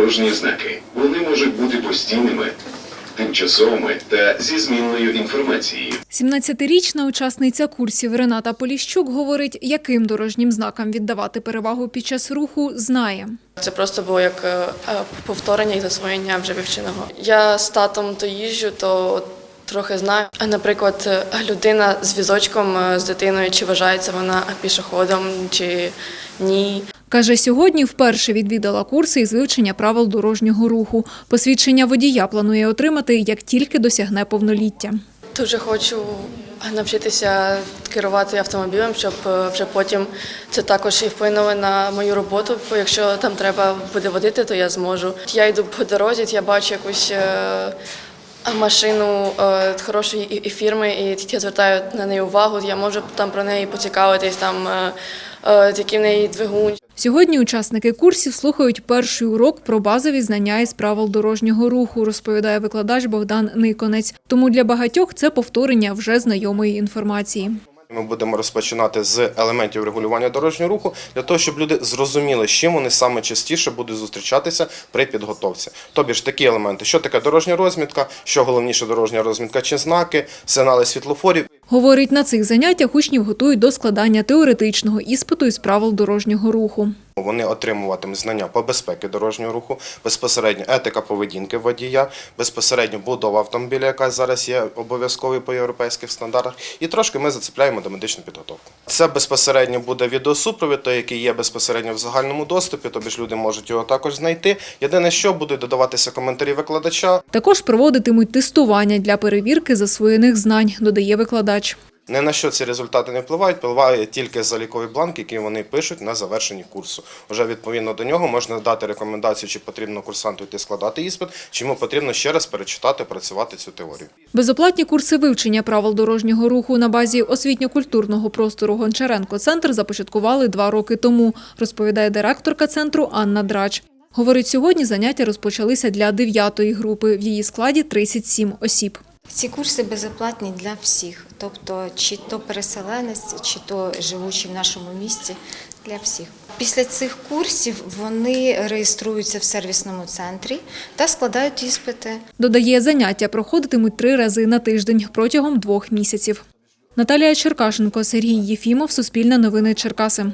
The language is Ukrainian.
дорожні знаки. Вони можуть бути постійними, тимчасовими та зі змінною інформацією. 17-річна учасниця курсів Рената Поліщук говорить, яким дорожнім знакам віддавати перевагу під час руху, знає. Це просто було як е, е, повторення і засвоєння вже вивченого. Я з татом то їжджу, то трохи знаю. А, Наприклад, е, людина з візочком з дитиною, чи вважається вона пішоходом, чи ні. Каже, сьогодні вперше відвідала курси із вивчення правил дорожнього руху. Посвідчення водія планує отримати, як тільки досягне повноліття. Дуже хочу навчитися керувати автомобілем, щоб е, вже потім це також і вплинуло на мою роботу. Бо якщо там треба буде водити, то я зможу. Я йду по дорозі, я бачу якусь е, машину е, хорошої фірми, і я звертаю на неї увагу. Я можу там про неї поцікавитись, там е, е, який в неї двигун. Сьогодні учасники курсів слухають перший урок про базові знання із правил дорожнього руху, розповідає викладач Богдан Никонець. Тому для багатьох це повторення вже знайомої інформації. Ми будемо розпочинати з елементів регулювання дорожнього руху для того, щоб люди зрозуміли, з чим вони саме частіше будуть зустрічатися при підготовці. Тобі ж такі елементи, що таке дорожня розмітка, що головніше дорожня розмітка чи знаки, сигнали світлофорів. Говорить, на цих заняттях учнів готують до складання теоретичного іспиту із правил дорожнього руху. Вони отримуватимуть знання по безпеки дорожнього руху, безпосередньо етика поведінки водія, безпосередньо будова автомобіля, яка зараз є обов'язковою по європейських стандартах, і трошки ми зацепляємо до медичну підготовку. Це безпосередньо буде відеосупровід, той, який є безпосередньо в загальному доступі, тобі ж люди можуть його також знайти. Єдине, що будуть додаватися коментарі викладача. Також проводитимуть тестування для перевірки засвоєних знань, додає викладач. Не на що ці результати не впливають, впливає тільки заліковий бланк, який вони пишуть на завершенні курсу. Уже відповідно до нього можна дати рекомендацію, чи потрібно курсанту йти складати іспит, чи йому потрібно ще раз перечитати, працювати цю теорію. Безоплатні курси вивчення правил дорожнього руху на базі освітньо-культурного простору Гончаренко центр започаткували два роки тому, розповідає директорка центру Анна Драч. Говорить, сьогодні заняття розпочалися для дев'ятої групи. В її складі 37 осіб. Ці курси безоплатні для всіх, тобто чи то переселенець, чи то живучий в нашому місті, для всіх. Після цих курсів вони реєструються в сервісному центрі та складають іспити. Додає, заняття проходитимуть три рази на тиждень протягом двох місяців. Наталія Черкашенко, Сергій Єфімов, Суспільне новини Черкаси.